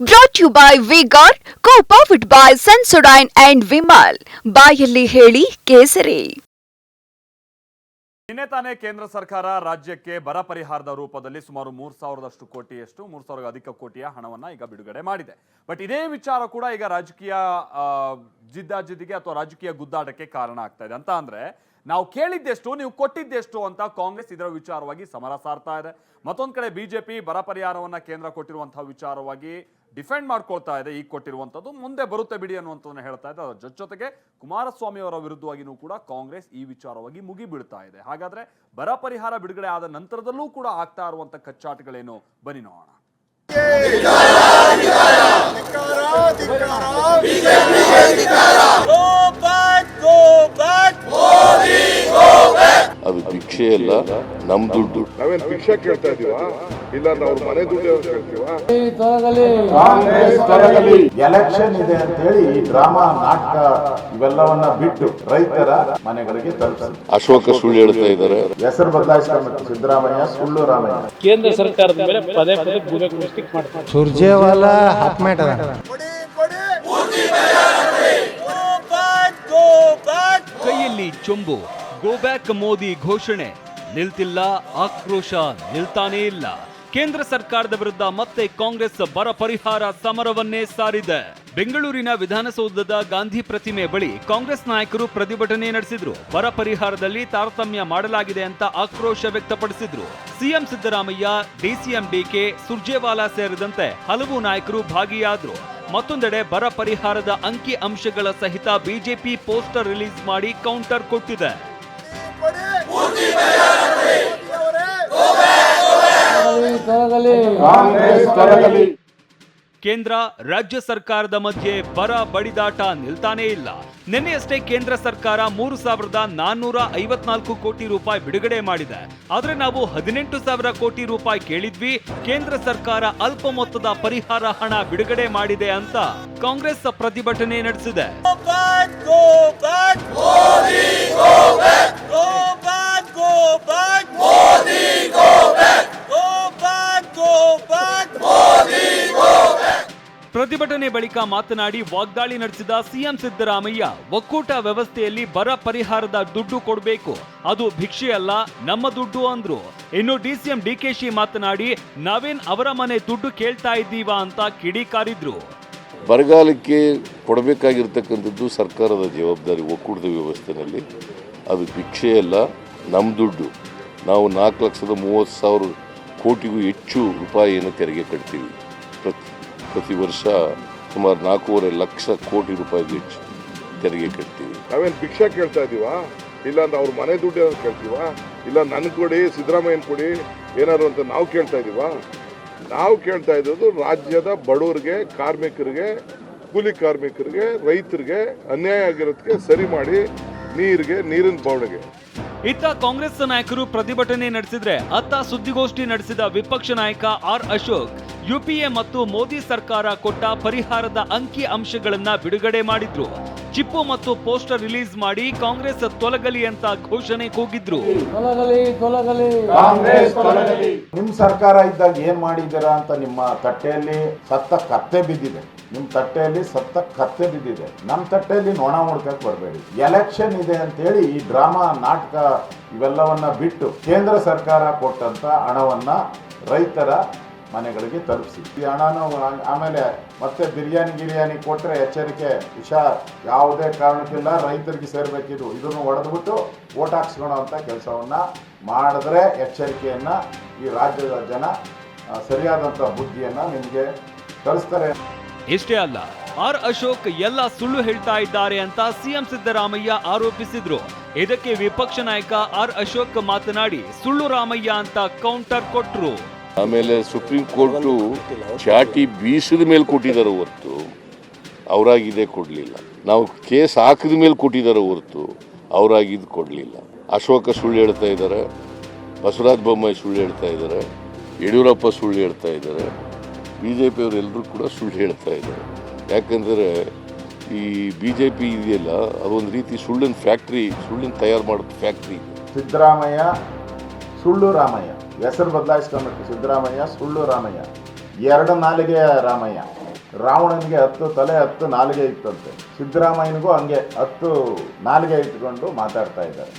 Brought you by vigour co powered by Sensodyne and Vimal ಬಾಯಲ್ಲಿ ಹೇಳಿ ಕೇಸರಿ. ನಿನ್ನೆ ತಾನೇ ಕೇಂದ್ರ ಸರ್ಕಾರ ರಾಜ್ಯಕ್ಕೆ ಬರ ಪರಿಹಾರದ ರೂಪದಲ್ಲಿ ಸುಮಾರು ಮೂರ್ ಸಾವಿರದಷ್ಟು ಕೋಟಿಯಷ್ಟು, ಮೂರ್ ಸಾವಿರದ ಅಧಿಕ ಕೋಟಿಯ ಹಣವನ್ನ ಈಗ ಬಿಡುಗಡೆ ಮಾಡಿದೆ. ಬಟ್ ಇದೇ ವಿಚಾರ ಕೂಡ ಈಗ ರಾಜಕೀಯ ಜಿದ್ದಾಜಿದ್ದಿಗೆ ಅಥವಾ ರಾಜಕೀಯ ಗುದ್ದಾಟಕ್ಕೆ ಕಾರಣ ಆಗ್ತಾ ಇದೆ. ಅಂತ ಅಂದ್ರೆ, ನಾವು ಕೇಳಿದ್ದೆಷ್ಟು, ನೀವು ಕೊಟ್ಟಿದ್ದೆಷ್ಟು ಅಂತ ಕಾಂಗ್ರೆಸ್ ಇದರ ವಿಚಾರವಾಗಿ ಸಮರ ಸಾರ್ತಾ ಇದೆ. ಮತ್ತೊಂದು ಕಡೆ ಬಿಜೆಪಿ ಬರ ಪರಿಹಾರವನ್ನ ಕೇಂದ್ರ ಕೊಟ್ಟಿರುವಂತಹ ವಿಚಾರವಾಗಿ ಡಿಫೆಂಡ್ ಮಾಡ್ಕೊಳ್ತಾ ಇದೆ ಈಗ ಕೊಟ್ಟಿರುವಂಥದ್ದು. ಮುಂದೆ ಬರುತ್ತೆ ಬಿಡಿ ಅನ್ನುವಂಥದ್ದನ್ನು ಹೇಳ್ತಾ ಇದೆ ಅದರ ಜೊತೆ ಜೊತೆಗೆ ಕುಮಾರಸ್ವಾಮಿ ಅವರ ವಿರುದ್ಧವಾಗಿಯೂ ಕೂಡ ಕಾಂಗ್ರೆಸ್ ಈ ವಿಚಾರವಾಗಿ ಮುಗಿ ಬೀಳ್ತಾ ಇದೆ. ಹಾಗಾದರೆ ಬರ ಪರಿಹಾರ ಬಿಡುಗಡೆ ಆದ ನಂತರದಲ್ಲೂ ಕೂಡ ಆಗ್ತಾ ಇರುವಂಥ ಕಚ್ಚಾಟಗಳೇನು? ಬನ್ನಿ ನೋಡೋಣ. Go ಭಿಕ್ಷೆ ಅಲ್ಲ ನಮ್ ದುಡ್ಡು. ನಾವೇನ್ ಭಿಕ್ಷೆ ಕೇಳ್ತಾ ಇದೀವಾ? ಇಲ್ಲ ನಾವು ಮನೆ ದುಡ್ಡು ಕೇಳ್ತೀವಾ? ಎಲೆಕ್ಷನ್ ಇದೆ ಅಂತ ಹೇಳಿ ಡ್ರಾಮಾ ನಾಟಕ ಇವೆಲ್ಲವನ್ನ ಬಿಟ್ಟು ರೈತರ ಮನೆಗಳಿಗೆ ತಲುಪಿಸಿ ಅಶೋಕ ಸುಳ್ಳು ಹೇಳ್ತಾ ಇದ್ದಾರೆ. ಹೆಸರು ಬದಲಾಯಿಸ್ಕೊಂಡು ಸಿದ್ದರಾಮಯ್ಯ ಸುಳ್ಳು ರಾಮಯ್ಯ. ಕೇಂದ್ರ ಸರ್ಕಾರದ ಮೇಲೆ ಪದೇ ಪದೇ ಗೂಬೆ ಮಿಸ್ಟೇಕ್ ಮಾಡ್ತಾರೆ. ಸುರ್ಜೇವಾಲಾ back. ಕೈಯಲ್ಲಿ ಚೊಂಬು. ಗೋ ಬ್ಯಾಕ್ ಮೋದಿ ಘೋಷಣೆ. ನಿಲ್ತಿಲ್ಲ, ಆಕ್ರೋಶ ನಿಲ್ತಾನೇ ಇಲ್ಲ. ಕೇಂದ್ರ ಸರ್ಕಾರದ ವಿರುದ್ಧ ಮತ್ತೆ ಕಾಂಗ್ರೆಸ್ ಬರ ಪರಿಹಾರ ಸಮರವನ್ನೇ ಸಾರಿದೆ. ಬೆಂಗಳೂರಿನ ವಿಧಾನಸೌಧದ ಗಾಂಧಿ ಪ್ರತಿಮೆ ಬಳಿ ಕಾಂಗ್ರೆಸ್ ನಾಯಕರು ಪ್ರತಿಭಟನೆ ನಡೆಸಿದ್ರು. ಬರ ಪರಿಹಾರದಲ್ಲಿ ತಾರತಮ್ಯ ಮಾಡಲಾಗಿದೆ ಅಂತ ಆಕ್ರೋಶ ವ್ಯಕ್ತಪಡಿಸಿದ್ರು. ಸಿಎಂ ಸಿದ್ದರಾಮಯ್ಯ, ಡಿಸಿಎಂ ಡಿಕೆ ಸುರ್ಜೇವಾಲಾ ಸೇರಿದಂತೆ ಹಲವು ನಾಯಕರು ಭಾಗಿಯಾದ್ರು. ಮತ್ತೊಂದೆಡೆ ಬರ ಪರಿಹಾರದ ಅಂಕಿ ಅಂಶಗಳ ಸಹಿತ ಬಿಜೆಪಿ ಪೋಸ್ಟರ್ ರಿಲೀಸ್ ಮಾಡಿ ಕೌಂಟರ್ ಕೊಟ್ಟಿದೆ. ಕಾಂಗ್ರೆಸ್ ತೊಲಗಲಿ ಕೇಂದ್ರ ರಾಜ್ಯ ಸರ್ಕಾರದ ಮಧ್ಯೆ ಬರ ಬಡಿದಾಟ ನಿಲ್ತಾನೇ ಇಲ್ಲ. ನಿನ್ನೆಯಷ್ಟೇ ಕೇಂದ್ರ ಸರ್ಕಾರ ಮೂರು ಸಾವಿರದ ನಾನ್ನೂರ ಐವತ್ನಾಲ್ಕು ಕೋಟಿ ರೂಪಾಯಿ ಬಿಡುಗಡೆ ಮಾಡಿದೆ. ಆದರೆ ನಾವು ಹದಿನೆಂಟು ಸಾವಿರ ಕೋಟಿ ರೂಪಾಯಿ ಕೇಳಿದ್ವಿ. ಕೇಂದ್ರ ಸರ್ಕಾರ ಅಲ್ಪ ಮೊತ್ತದ ಪರಿಹಾರ ಹಣ ಬಿಡುಗಡೆ ಮಾಡಿದೆ ಅಂತ ಕಾಂಗ್ರೆಸ್ ಪ್ರತಿಭಟನೆ ನಡೆಸಿದೆ. ಪ್ರತಿಭಟನೆ ಬಳಿಕ ಮಾತನಾಡಿ ವಾಗ್ದಾಳಿ ನಡೆಸಿದ ಸಿಎಂ ಸಿದ್ದರಾಮಯ್ಯ, ಒಕ್ಕೂಟ ವ್ಯವಸ್ಥೆಯಲ್ಲಿ ಬರ ಪರಿಹಾರದ ದುಡ್ಡು ಕೊಡಬೇಕು. ಅದು ಭಿಕ್ಷೆ ಅಲ್ಲ ನಮ್ಮ ದುಡ್ಡು ಅಂದ್ರು. ಇನ್ನು ಡಿಸಿಎಂ ಡಿಕೆಶಿ ಮಾತನಾಡಿ, ನವೀನ್ ಅವರ ಮನೆ ದುಡ್ಡು ಕೇಳ್ತಾ ಇದ್ದೀವಾ ಅಂತ ಕಿಡಿಕಾರಿದ್ರು. ಬರಗಾಲಕ್ಕೆ ಕೊಡಬೇಕಾಗಿರ್ತಕ್ಕಂಥದ್ದು ಸರ್ಕಾರದ ಜವಾಬ್ದಾರಿ, ಒಕ್ಕೂಟದ ವ್ಯವಸ್ಥೆಯಲ್ಲಿ. ಅದು ಭಿಕ್ಷೆ ಅಲ್ಲ ನಮ್ಮ ದುಡ್ಡು. ನಾವು ನಾಲ್ಕು ಲಕ್ಷದ ಮೂವತ್ತು ಸಾವಿರ ಕೋಟಿಗೂ ಹೆಚ್ಚು ರೂಪಾಯಿಯನ್ನು ತೆರಿಗೆ ಕಟ್ತೀವಿ. ಪ್ರತಿ ವರ್ಷ ಸುಮಾರು ನಾಲ್ಕೂವರೆ ಲಕ್ಷ ಕೋಟಿ ರೂಪಾಯಿ ಹೆಚ್ಚು ತೆರಿಗೆ ಕಟ್ತೀವಿ. ನಾವೇನು ಭಿಕ್ಷೆ ಕೇಳ್ತಾ ಇದೀವಾ? ಇಲ್ಲ ಅಂದ್ರೆ ಅವ್ರ ಮನೆ ದುಡ್ಡು ಏನಾದ್ರು ಕೇಳ್ತೀವಾ? ಇಲ್ಲ ನನ್ ಕೊಡಿ ಸಿದ್ದರಾಮಯ್ಯನ ಕೊಡಿ ಏನಾದ್ರು ಅಂತ ನಾವು ಕೇಳ್ತಾ ಇದೀವಾ? ನಾವು ಕೇಳ್ತಾ ಇರೋದು ರಾಜ್ಯದ ಬಡವರಿಗೆ ಕಾರ್ಮಿಕರಿಗೆ ಕೂಲಿ ಕಾರ್ಮಿಕರಿಗೆ ರೈತರಿಗೆ ಅನ್ಯಾಯ ಆಗಿರೋದಕ್ಕೆ ಸರಿ ಮಾಡಿ ನೀರಿಗೆ ನೀರಿನ ಬವಣೆಗೆ. ಇತ್ತ ಕಾಂಗ್ರೆಸ್ ನಾಯಕರು ಪ್ರತಿಭಟನೆ ನಡೆಸಿದ್ರೆ ಅತ್ತ ಸುದ್ದಿಗೋಷ್ಠಿ ನಡೆಸಿದ ವಿಪಕ್ಷ ನಾಯಕ ಆರ್ ಅಶೋಕ್ ಯುಪಿಎ ಮತ್ತು ಮೋದಿ ಸರ್ಕಾರ ಕೊಟ್ಟ ಪರಿಹಾರದ ಅಂಕಿ ಅಂಶಗಳನ್ನ ಬಿಡುಗಡೆ ಮಾಡಿದ್ರು. ಚಿಪ್ಪು ಮತ್ತು ಪೋಸ್ಟರ್ ರಿಲೀಸ್ ಮಾಡಿ ಕಾಂಗ್ರೆಸ್ ತೊಲಗಲಿ ಅಂತ ಘೋಷಣೆ ಕೂಗಿದ್ರು. ನಿಮ್ ಸರ್ಕಾರ ಇದ್ದಾಗ ಏನ್ ಮಾಡಿದ್ದೀರಾ ಅಂತ ನಿಮ್ಮ ತಟ್ಟೆಯಲ್ಲಿ ಸತ್ತ ಕತ್ತೆ ಬಿದ್ದಿದೆ. ನಿಮ್ ತಟ್ಟೆಯಲ್ಲಿ ಸತ್ತ ಕತ್ತೆ ಬಿದ್ದಿದೆ. ನಮ್ ತಟ್ಟೆಯಲ್ಲಿ ನೊಣ ಹುಡ್ಕಕ್ ಬರಬೇಡಿ. ಎಲೆಕ್ಷನ್ ಇದೆ ಅಂತ ಹೇಳಿ ಈ ಡ್ರಾಮಾ ನಾಟಕ ಇವೆಲ್ಲವನ್ನ ಬಿಟ್ಟು ಕೇಂದ್ರ ಸರ್ಕಾರ ಕೊಟ್ಟಂತ ಹಣವನ್ನ ರೈತರ ಮನೆಗಳಿಗೆ ತಲುಪಿಸಿ ಈ ಹಣನೂ ಆಮೇಲೆ ಮತ್ತೆ ಬಿರಿಯಾನಿ ಗಿರಿಯಾನಿ ಕೊಟ್ಟರೆ ಎಚ್ಚರಿಕೆ, ಹುಷಾರ್, ಯಾವುದೇ ಕಾರಣಕ್ಕಿಲ್ಲ ರೈತರಿಗೆ ಸೇರಬೇಕಿದ್ದು ಇದನ್ನು ಹೊಡೆದ್ಬಿಟ್ಟು ಓಟ್ ಹಾಕ್ಸ್ಕೊಳ್ಳೋ ಅಂತ ಕೆಲಸವನ್ನ ಮಾಡಿದ್ರೆ ಎಚ್ಚರಿಕೆಯನ್ನ ಈ ರಾಜ್ಯದ ಜನ ಸರಿಯಾದಂಥ ಬುದ್ಧಿಯನ್ನ ನಿಮಗೆ ಕಲಿಸ್ತಾರೆ. ಇಷ್ಟೇ ಅಲ್ಲ, ಆರ್ ಅಶೋಕ್ ಎಲ್ಲ ಸುಳ್ಳು ಹೇಳ್ತಾ ಇದ್ದಾರೆ ಅಂತ ಸಿಎಂ ಸಿದ್ದರಾಮಯ್ಯ ಆರೋಪಿಸಿದ್ರು. ಇದಕ್ಕೆ ವಿಪಕ್ಷ ನಾಯಕ ಆರ್ ಅಶೋಕ್ ಮಾತನಾಡಿ ಸುಳ್ಳು ರಾಮಯ್ಯ ಅಂತ ಕೌಂಟರ್ ಕೊಟ್ರು. ಆಮೇಲೆ ಸುಪ್ರೀಂ ಕೋರ್ಟು ಚಾಟಿ ಬೀಸಿದ ಮೇಲೆ ಕೊಟ್ಟಿದ್ದಾರೆ ಹೊರತು ಅವರಾಗಿದೆ ಕೊಡಲಿಲ್ಲ. ನಾವು ಕೇಸ್ ಹಾಕಿದ ಮೇಲೆ ಕೊಟ್ಟಿದ್ದಾರೆ ಹೊರತು ಅವರಾಗಿದ್ದು ಕೊಡಲಿಲ್ಲ. ಅಶೋಕ ಸುಳ್ಳು ಹೇಳ್ತಾ ಇದ್ದಾರೆ, ಬಸವರಾಜ ಬೊಮ್ಮಾಯಿ ಸುಳ್ಳು ಹೇಳ್ತಾ ಇದ್ದಾರೆ, ಯಡಿಯೂರಪ್ಪ ಸುಳ್ಳು ಹೇಳ್ತಾ ಇದ್ದಾರೆ ಬಿ ಜೆ ಪಿಯವರೆಲ್ಲರೂ ಕೂಡ ಸುಳ್ಳು ಹೇಳ್ತಾ ಇದ್ದಾರೆ. ಯಾಕಂದರೆ ಈ ಬಿ ಜೆ ಪಿ ಇದೆಯಲ್ಲ, ಅದೊಂದು ರೀತಿ ಸುಳ್ಳಿನ ಫ್ಯಾಕ್ಟ್ರಿ ಸುಳ್ಳಿನ ತಯಾರು ಮಾಡೋದು ಫ್ಯಾಕ್ಟ್ರಿ ಸಿದ್ದರಾಮಯ್ಯ, ಸುಳ್ಳು ರಾಮಯ್ಯ. ಹೆಸರು ಬದಲಾಯಿಸ್ಕೊಂಡ್ಬಿಟ್ಟು ಸಿದ್ದರಾಮಯ್ಯ, ಸುಳ್ಳು ರಾಮಯ್ಯ. ಎರಡು ನಾಲಿಗೆ ರಾಮಯ್ಯ. ರಾವಣನಿಗೆ ಹತ್ತು, ತಲೆ ಹತ್ತು, ನಾಲಿಗೆ ಇತ್ತಂತೆ. ಸಿದ್ದರಾಮಯ್ಯನಿಗೂ ಹಂಗೆ ಹತ್ತು, ನಾಲಿಗೆ ಇಟ್ಕೊಂಡು ಮಾತಾಡ್ತಾ ಇದ್ದಾರೆ.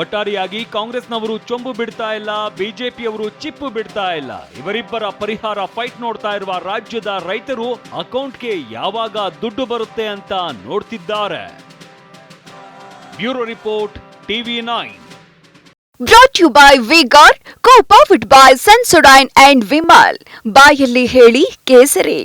ಒಟ್ಟಾರೆಯಾಗಿ ಕಾಂಗ್ರೆಸ್ನವರು ಚೊಂಬು ಬಿಡ್ತಾ ಇಲ್ಲ, ಬಿಜೆಪಿಯವರು ಚಿಪ್ಪು ಬಿಡ್ತಾ ಇಲ್ಲ. ಇವರಿಬ್ಬರ ಪರಿಹಾರ ಫೈಟ್ ನೋಡ್ತಾ ಇರುವ ರಾಜ್ಯದ ರೈತರು ಅಕೌಂಟ್ಗೆ ಯಾವಾಗ ದುಡ್ಡು ಬರುತ್ತೆ ಅಂತ ನೋಡ್ತಿದ್ದಾರೆ. Bureau report, TV nine. Brought to you by vigour co powered by Sensodyne and Vimal ಬಾಯಲ್ಲಿ ಹೇಳಿ ಕೇಸರಿ